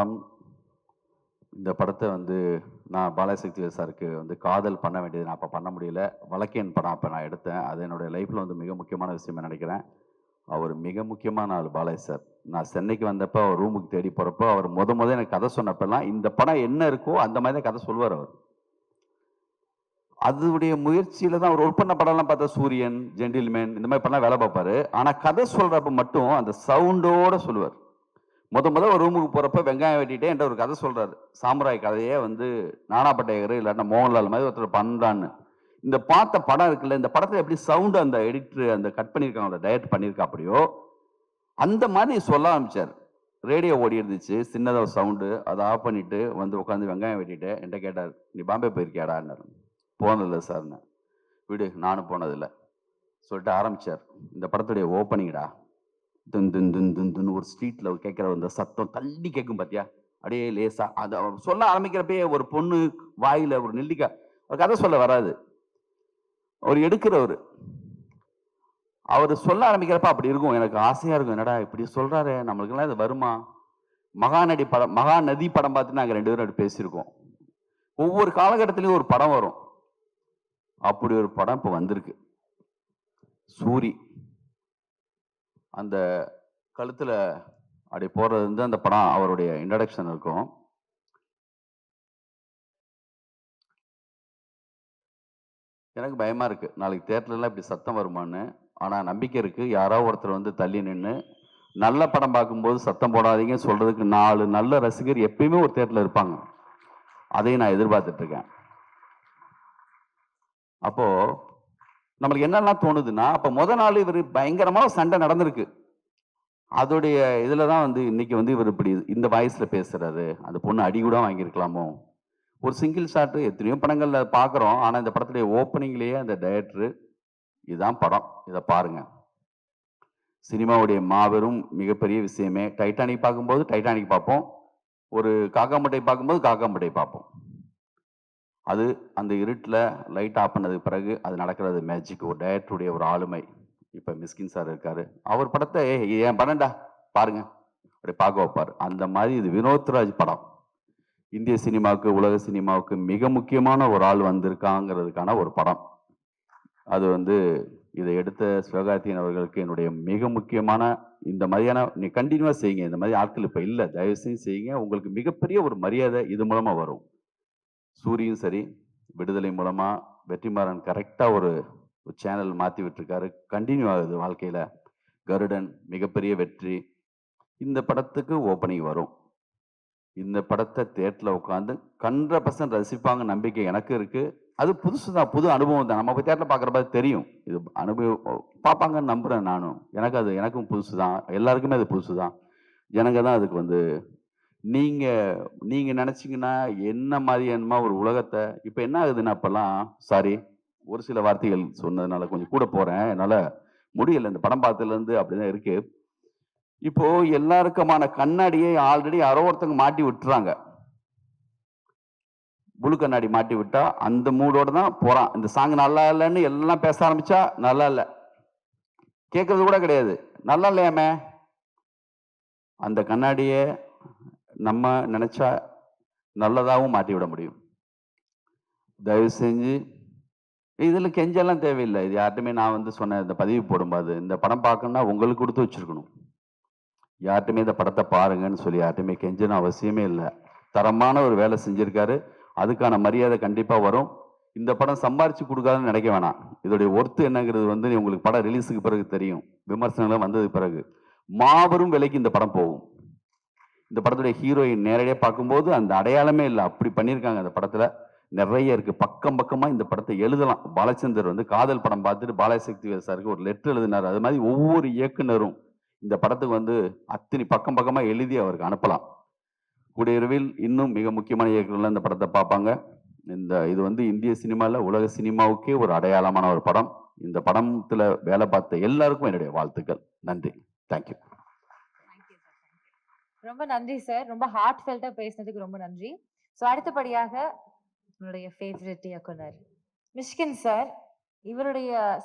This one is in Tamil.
படம் இந்த படத்தை வந்து நான் பாலசக்தி சாருக்கு வந்து காதல் பண்ண வேண்டியது நான் அப்போ பண்ண முடியல. வழக்கேன் படம் அப்போ நான் எடுத்தேன். அது என்னுடைய லைஃப்பில் வந்து மிக முக்கியமான விஷயம் நினைக்கிறேன். அவர் மிக முக்கியமான ஆள் பாலாஜி சார். நான் சென்னைக்கு வந்தப்போ அவர் ரூமுக்கு தேடி போகிறப்போ அவர் முத முத எனக்கு கதை சொன்னப்பெல்லாம் இந்த படம் என்ன இருக்கோ அந்த மாதிரி தான் கதை சொல்லுவார் அவர். அதனுடைய முயற்சியில் தான் அவர் ஒர்க் பண்ண படம்லாம் பார்த்தா சூரியன் ஜென்டில்மேன் இந்த மாதிரி படம்லாம் வேலை பார்ப்பாரு. ஆனால் கதை சொல்கிறப்ப மட்டும் அந்த சவுண்டோடு சொல்லுவார். முத முத ஒரு ரூமுக்கு போகிறப்ப வெங்காயம் வெட்டிட்டே என்ற ஒரு கதை சொல்கிறாரு சாமுராய் கதையே வந்து நானா பட்டேகர் இல்லாட்டா மோகன்லால் மாதிரி ஒருத்தர் பண்ணுறான்னு இந்த பார்த்த படம் இருக்குல்ல இந்த படத்தில் எப்படி சவுண்டு அந்த எடிட்டர் அந்த கட் பண்ணியிருக்காங்க டயட் பண்ணியிருக்கா அப்படியோ அந்த மாதிரி சொல்ல ஆரம்பிச்சார். ரேடியோ ஓடி இருந்துச்சு சின்னதாக ஒரு சவுண்டு அதை ஆஃப் பண்ணிட்டு வந்து உட்காந்து வெங்காயம் வெட்டிட்டு என்கிட்ட கேட்டார் நீ பாம்பே போயிருக்கியாடான்னாரு போனதில்லை சார்னு விடு நானும் போனதில்லை சொல்லிட்டு ஆரம்பிச்சார். இந்த படத்துடைய ஓப்பனிங்டா துன் துன் துன் துன் துன் ஒரு ஸ்ட்ரீட்ல கேட்குற அந்த சத்தம் தள்ளி கேட்கும் பார்த்தியா அப்படியே லேசா. அது அவர் சொல்ல ஆரம்பிக்கிறப்பே ஒரு பொண்ணு வாயில ஒரு நெல்லிக்காய் ஒரு கதை சொல்ல வராது. அவர் எடுக்கிறவர். அவர் சொல்ல ஆரம்பிக்கிறப்ப அப்படி இருக்கும். எனக்கு ஆசையா இருக்கும். என்னடா இப்படி சொல்றாரு? நம்மளுக்குலாம் இது வருமா? மகாநடி படம் மகாநதி படம் பார்த்து நாங்கள் ரெண்டு பேரும் அப்படி பேசியிருக்கோம். ஒவ்வொரு காலகட்டத்திலையும் ஒரு படம் வரும். அப்படி ஒரு படம் இப்போ வந்திருக்கு. சூரி. அந்த கழுத்தில் அப்படி போடுறது வந்து அந்த படம் அவருடைய இன்ட்ரடக்ஷன் இருக்கும். எனக்கு பயமா இருக்கு. நாளைக்கு தேட்டர்லாம் இப்படி சத்தம் வருமான்னு. ஆனால் நம்பிக்கை இருக்கு. யாரோ ஒருத்தர் வந்து தள்ளி நின்று நல்ல படம் பார்க்கும்போது சத்தம் போடாதீங்க சொல்றதுக்கு நாலு நல்ல ரசிகர் எப்பயுமே ஒரு தேட்டரில் இருப்பாங்க. அதையும் நான் எதிர்பார்த்துட்ருக்கேன் அப்போது நம்மளுக்கு என்னெல்லாம் தோணுதுன்னா அப்போ முத நாள் இவர் பயங்கரமான சண்டை நடந்திருக்கு. அதோடைய இதில் தான் வந்து இன்னைக்கு வந்து இவர் இப்படி இந்த வாய்ஸில் பேசுகிறாரு அந்த பொண்ணு அடி கூட வாங்கியிருக்கலாமோ? ஒரு சிங்கிள் ஷாட்டு எத்தனையோ படங்களில் பார்க்குறோம் ஆனால் இந்த படத்துடைய ஓப்பனிங்லேயே அந்த டைரக்டரு இதுதான் படம். இதை பாருங்கள் சினிமாவுடைய மாபெரும் மிகப்பெரிய விஷயமே. டைட்டானிக் பார்க்கும்போது டைட்டானிக் பார்ப்போம். ஒரு காக்காம்பட்டை பார்க்கும்போது காக்காம்பட்டை பார்ப்போம். அது அந்த இருட்டில் லைட் ஆஃப் பண்ணதுக்கு பிறகு அது நடக்கிறது மேஜிக் ஒரு டேரக்டருடைய ஒரு ஆளுமை. இப்போ மிஸ்கின் சார் இருக்கார். அவர் படத்தை ஏன் இது என் படம்டா பாருங்க. அப்படி பார்க்க வைப்பார். அந்த மாதிரி இது வினோத்ராஜ் படம். இந்திய சினிமாவுக்கு உலக சினிமாவுக்கு மிக முக்கியமான ஒரு ஆள் வந்திருக்காங்கிறதுக்கான ஒரு படம். அது வந்து இதை எடுத்த சிவகார்த்தியன் அவர்களுக்கு என்னுடைய மிக முக்கியமான இந்த மாதிரியான நீ கண்டினியூவாக செய்யுங்க. இந்த மாதிரி ஆட்கள் இப்போ இல்லை. தயவு செய்யுங்க. உங்களுக்கு மிகப்பெரிய ஒரு மரியாதை இது மூலமாக வரும். சூரியும் சரி விடுதலை மூலமாக வெற்றிமாறன் கரெக்டாக ஒரு சேனல் மாற்றி விட்டுருக்காரு. கண்டினியூ ஆகுது வாழ்க்கையில். கருடன் மிகப்பெரிய வெற்றி. இந்த படத்துக்கு ஓப்பனிங் வரும். இந்த படத்தை தேட்டரில் உட்காந்து ஹண்ட்ரட் பர்சன்ட் ரசிப்பாங்க நம்பிக்கை எனக்கு இருக்குது அது புதுசு தான் புது அனுபவம் தான். நம்ம தேட்டரில் பார்க்குறப்ப தெரியும். இது அனுபவம் பார்ப்பாங்கன்னு நம்புகிறேன் நானும். எனக்கு அது எனக்கும் புதுசு தான். எல்லாருக்குமே அது புதுசு தான். ஜனங்க தான் அதுக்கு வந்து நீங்கள் நீங்கள் நினச்சிங்கன்னா என்ன மாதிரியான ஒரு உலகத்தை இப்போ என்ன ஆகுதுன்னா அப்போல்லாம் சாரி ஒரு சில வார்த்தைகள் சொன்னதுனால கொஞ்சம் கூட போகிறேன் என்னால் முடியல. இந்த படம் பார்த்ததுலேருந்து அப்படி அப்படிதான் இருக்கு. இப்போ எல்லாருக்குமான கண்ணாடியை ஆல்ரெடி யாரோ ஒருத்தங்க மாட்டி விட்டுறாங்க. புழு கண்ணாடி மாட்டி விட்டா அந்த மூடோடு தான் போகிறான் இந்த சாங் நல்லா இல்லைன்னு எல்லாம் பேச ஆரம்பிச்சா நல்லா இல்லை. கேட்கறது கூட கிடையாது. நல்லா இல்லையாமே? அந்த கண்ணாடியை நம்ம நினச்சா நல்லதாகவும் மாட்டி விட முடியும். தயவு செஞ்சு இதில் கெஞ்செல்லாம் தேவையில்லை. இது யார்ட்டுமே நான் வந்து சொன்னேன் இந்த பதிவு போடும்போது இந்த படம் பார்க்கணும்னா உங்களுக்கு கொடுத்து வச்சிருக்கணும். யார்ட்டுமே இந்த படத்தை பாருங்கன்னு சொல்லி யார்ட்டுமே கெஞ்சணும் அவசியமே இல்லை. தரமான ஒரு வேலை செஞ்சுருக்காரு. அதுக்கான மரியாதை கண்டிப்பாக வரும். இந்த படம் சம்பாரிச்சு கொடுக்காதுன்னு நினைக்க வேணாம். இதோடைய ஒர்த்து என்னங்கிறது வந்து உங்களுக்கு படம் ரிலீஸுக்கு பிறகு தெரியும். விமர்சனங்கள்லாம் வந்ததுக்கு பிறகு. மாபெரும் விலைக்கு இந்த படம் போகும். இந்த படத்துடைய ஹீரோயின் நேரடியாக பார்க்கும்போது அந்த அடையாளமே இல்லை. அப்படி பண்ணியிருக்காங்க அந்த படத்தில். நிறைய இருக்குது பக்கம் பக்கமாக இந்த படத்தை எழுதலாம். பாலச்சந்தர் வந்து காதல் படம் பார்த்துட்டு பாலசக்தி சாருக்கு ஒரு லெட்டர் எழுதினார். அது மாதிரி ஒவ்வொரு இயக்குனரும் இந்த படத்துக்கு வந்து அத்தனை பக்கம் பக்கமாக எழுதி அவருக்கு அனுப்பலாம். கூடியவிரைவில் இன்னும் மிக முக்கியமான இயக்குனர்கள் இந்த படத்தை பார்ப்பாங்க. இந்த இது வந்து இந்திய சினிமாவில் உலக சினிமாவுக்கே ஒரு அடையாளமான ஒரு படம். இந்த படத்தில் வேலை பார்த்த எல்லாருக்கும் என்னுடைய வாழ்த்துக்கள். நன்றி. தேங்க்யூ ரொம்ப நன்றி சார் ரொம்ப ஹார்ட் ஃபெல்ட்டா பேசினதுக்கு ரொம்ப நன்றி. ஸோ அடுத்தபடியாக உங்களுடைய ஃபேவரட் இயக்குனர் மிஷ்கின் சார் இவருடைய